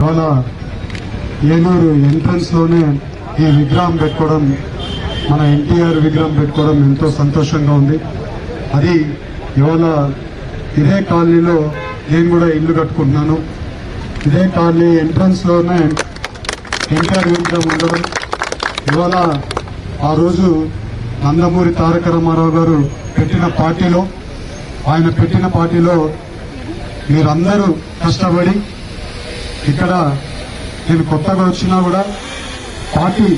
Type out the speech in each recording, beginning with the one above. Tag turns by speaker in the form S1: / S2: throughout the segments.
S1: ఇవాళ ఏలూరు ఎంట్రన్స్లోనే ఈ విగ్రహం పెట్టుకోవడం మన ఎన్టీఆర్ విగ్రహం పెట్టుకోవడం ఎంతో సంతోషంగా ఉంది. అది ఇవాళ ఇదే కాలనీలో నేను కూడా ఇల్లు కట్టుకుంటున్నాను. ఇదే కాలనీ ఎంట్రన్స్లోనే ఎన్టీఆర్ విగ్రహం ఉండడం. ఇవాళ ఆ రోజు నందమూరి తారక రామారావు గారు పెట్టిన పార్టీలో ఆయన పెట్టిన పార్టీలో మీరందరూ కష్టపడి ఇక్కడ నేను కొత్తగా వచ్చినా కూడా పార్టీ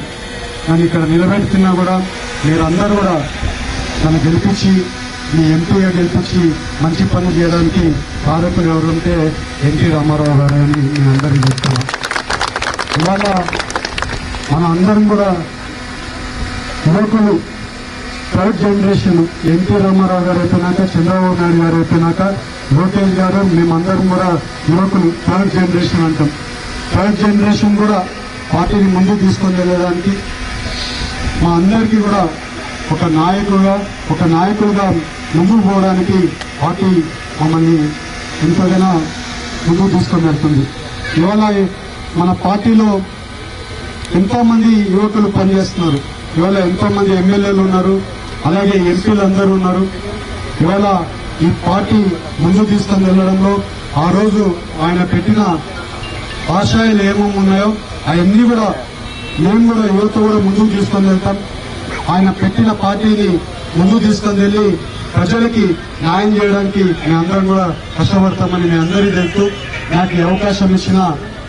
S1: నన్ను ఇక్కడ నిలబెడుతున్నా కూడా మీరందరూ కూడా నన్ను గెలిపించి మీ ఎంపీగా గెలిపించి మంచి పనులు చేయడానికి కారకులు ఎవరుంటే ఎన్టీ రామారావు గారు అని నేను అందరికీ చెప్తాను ఇవాళ మన అందరం కూడా యువకులు థర్డ్ జనరేషన్ ఎన్టీ రామారావు గారు అయిపోయినాక చంద్రబాబు నాయుడు గారు అయిపోయినాక లోకేష్ గారు మేమందరం కూడా యువకులు థర్డ్ జనరేషన్ అంటాం. థర్డ్ జనరేషన్ కూడా పార్టీని ముందు తీసుకొని వెళ్ళడానికి మా అందరికీ కూడా ఒక నాయకుడుగా ఒక నాయకుడుగా ముందుకు పోవడానికి పార్టీ మమ్మల్ని ఎంతగానో ముందుకు తీసుకొని వెళ్తుంది. ఇవాళ మన పార్టీలో ఎంతోమంది యువకులు పనిచేస్తున్నారు. ఇవాళ ఎంతోమంది ఎమ్మెల్యేలు ఉన్నారు. అలాగే ఎంపీలు అందరూ ఉన్నారు. ఇవాళ ఈ పార్టీ ముందుకు తీసుకొని వెళ్ళడంలో ఆ రోజు ఆయన పెట్టిన ఆశయాలు ఏమేమి ఉన్నాయో అవన్నీ కూడా మేము కూడా యువత కూడా ముందుకు తీసుకొని వెళ్తాం. ఆయన పెట్టిన పార్టీని ముందుకు తీసుకొని వెళ్ళి ప్రజలకి న్యాయం చేయడానికి మేము అందరం కూడా కష్టపడతామని మీ అందరికీ తెలుస్తూ నాకు అవకాశం ఇచ్చిన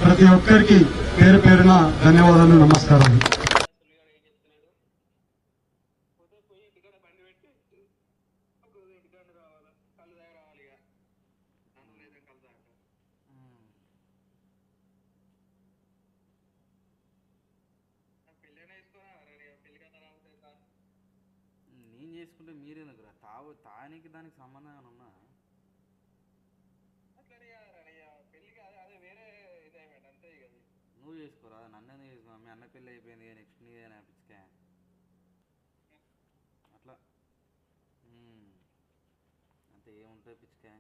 S1: ప్రతి ఒక్కరికి పేరు పేరున ధన్యవాదాలు నమస్కారాలు
S2: పోయి ఇంటికాడ బండి పెట్టి ఒక రోజు ఇంటికాడ రావాలి? కళ్ళు దగ్గర రావాలి ఇక. నన్ను లేదా కళ్ళు నాకు పెళ్ళైనా వేసుకోరా రెడీ పెళ్ళి కదా సార్
S3: నేను చేసుకుంటే మీరెందుకురా? తావు తానికి దానికి సంబంధం ఏమైనా ఉన్నా?
S2: పెళ్ళికి అదే వేరే ఇదేమండి అంతే ఇక
S3: నువ్వు చేసుకోరా? నన్ను ఎందుకు చేసుకో? మీ అన్న పెళ్ళి అయిపోయింది నెక్స్ట్ అట్లా. అంతే ఏముంటుంది పిచ్చికే